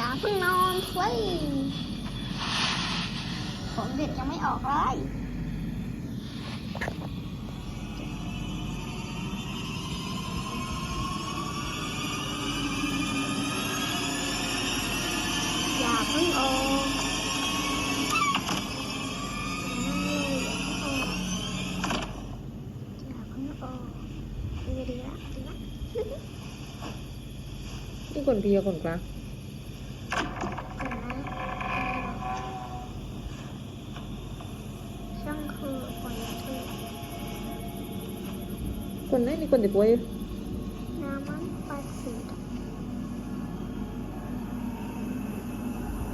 อย่าเพิ่งนอนเฟ้ยของเด็ดยังไม่ออกเลยอย่าเพิ่งออกอย่าเพิ่งออกดีดีละดีละนี่คนพี่กับคนกลางคือคนที่ คนไหนนี่คนจะป่วยอยู่ น้ำมันปลาสีด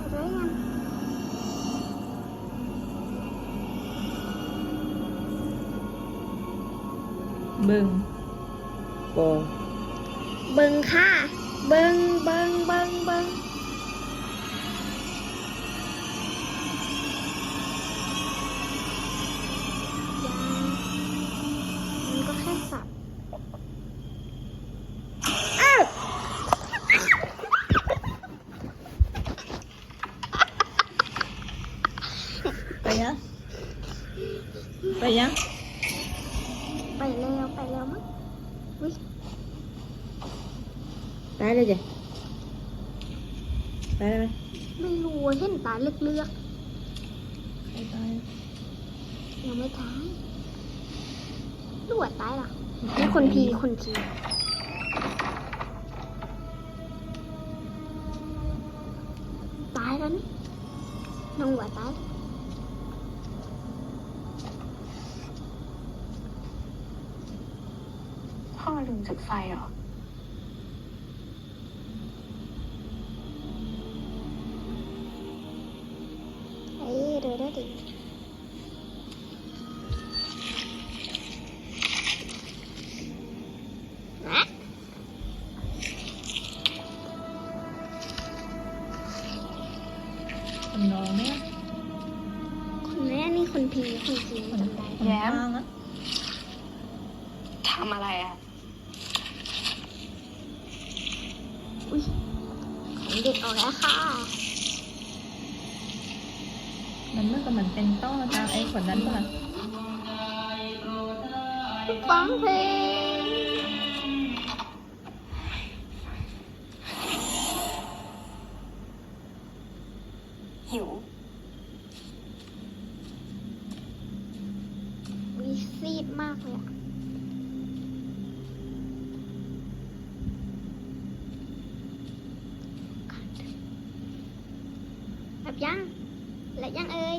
อะไรกัน เบิ่งบอ เบิงค่ะเบิงเบิงเบิงเบิงยามันก็แค่สับอ้าว ไป ยังไปยังไปเร็วไปเร็วมั้งวิตายเลยจ้ะตายได้ไหมไม่รู้ว่าเห็นตาเลือกไม่ตายๆยังไม่ตายรู้ว่าตายหรอนี่คนพีคนพีตายแล้วนี่น้องหัวตาย พ่อลืมจุดไฟเหรอ เอ้ยเดี๋ยวเดี๋ยวดิคนน้องเนี่ยคนแรกนี่คนพีคนพีคนจำได้คนกลางอะทำอะไรอะ อุ้ยของเด็ดออกแล้วค่ะ มันเมื่อกับมันเป็นต้อตามไอ้คนนั้นป่ะฟังเพลงหิววิซีดมากเลยอะ ยัง และยังเอ่ย